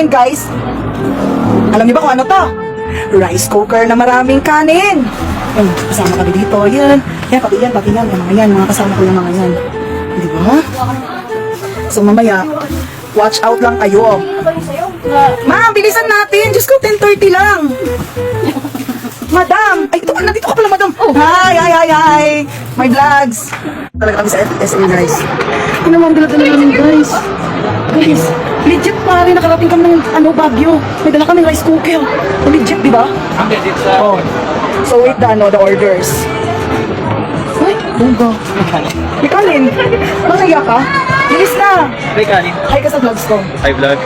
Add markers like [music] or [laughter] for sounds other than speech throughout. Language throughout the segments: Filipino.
guys. Alam niyo ba kung ano to? Rice cooker na maraming kanin. Yan, kasama kami dito. Yan. Yan, pati yan, pati yan. Yung mga yan, mga kasama ko yung mga yan. Di ba? So mamaya, watch out lang kayo. Ma'am, bilisan natin. Diyos ko, 10.30 lang. Madam! Ay, ito ka, nandito ka pala, madam. Hi, hi, hi, hi. My vlogs. Talaga kami sa FSA, guys. Ano naman dala-dala namin, guys? Guys, legit pare, nakarating kami ng ano, Baguio. May dala kami rice cooker. Legit, di ba? Oh. So wait the, ano, the orders. Ay, bungga. May kanin. Masaya ka? Bilis na. May kanin. Hi ka sa vlogs ko. Hi vlog.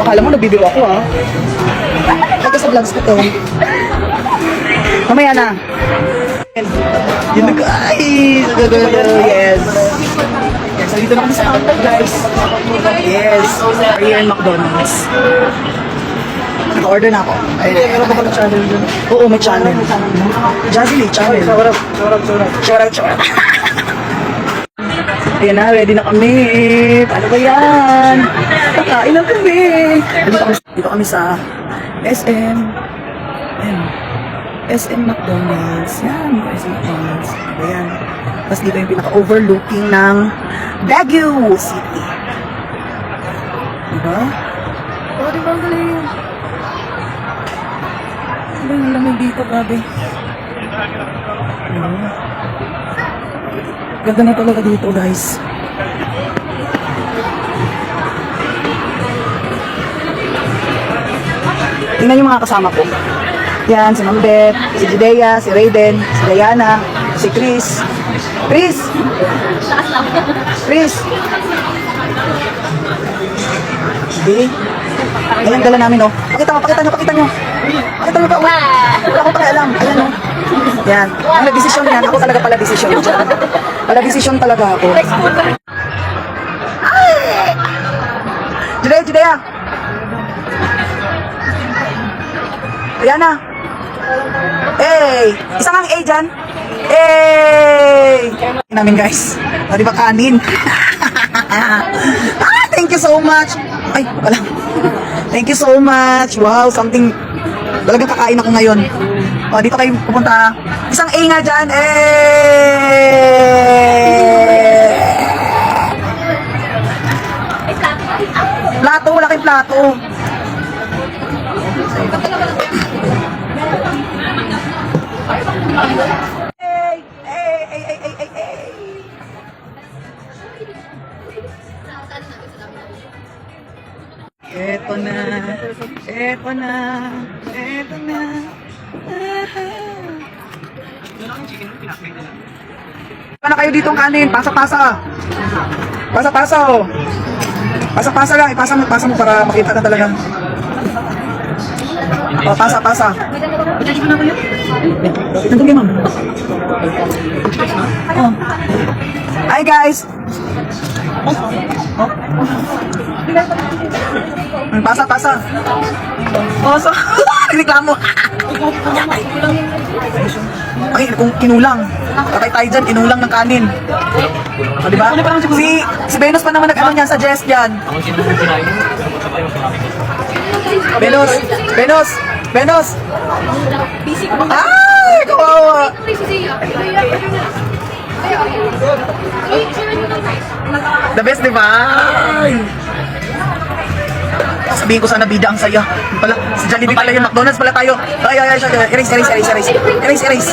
Akala mo nabibiw ako ha. Hi ka sa vlogs ko to. Mamaya na. Yun na guys. Yes. Dito na kami sa outlet guys. Yes. We're here in McDonald's. Naka-order na ako. Ay, meron ba ka channel dun? Oo, may channel. Jazzy channel. Shout out, shout out, shout out. Shout out, shout out. Ayan na, ready na kami. Ano ba yan? Kakain na kami. Dito kami, dito kami sa SM. Ayan. SM McDonald's. Yan, SM McDonald's. Ayan. Tapos dito yung pinaka-overlooking ng Baguio City. Diba? Oh, diba ang galing? Diba yung lamig dito, grabe. Diba? Ganda na talaga dito, guys. Tingnan yung mga kasama ko. Yan, si Ma'am Beth, si Judea, si Raiden, si Diana, si Chris. Chris! Chris! Hindi. Ayan, dala namin, oh. Pakita mo, pakita nyo, pakita nyo. Pakita nyo pa, oh. Wala akong pakialam. Ayan, oh. Yan. Ang nag-desisyon yan. Ako talaga pala desisyon. Pala desisyon talaga ako. Judea, Judea. Diana. Hey! Isa kang A dyan. Hey! Namin guys. O, di kanin? [laughs] ah, thank you so much. Ay, wala. Thank you so much. Wow, something. Talagang kakain ako ngayon. O, dito kayo pupunta. Isang A nga dyan. Eh! Plato, wala plato. Hey! Eto na, eto na, eto na. Ano kayo dito ang kanin? Pasa-pasa. Pasa-pasa oh. Pasa-pasa lang. Ipasa mo, pasa mo para makita na talaga. Oh, pasa-pasa. Nandun kayo, ma'am. Oh. Hi, guys. Mm, Pasa, pasa. Oh, [laughs] so, reklamo. Ay, kung kinulang. Patay tayo dyan, kinulang ng kanin. O, di ba? Si, si Venus pa naman nag-ano niyan, suggest yan. Venus! Venus! Venus! Ay, kawawa! Best, di ba? Sabihin ko sana bida ang saya. Pala, si Jollibee pala yung McDonald's pala tayo. Ay, ay, ay, ay, erase, erase, erase, erase. Erase, erase.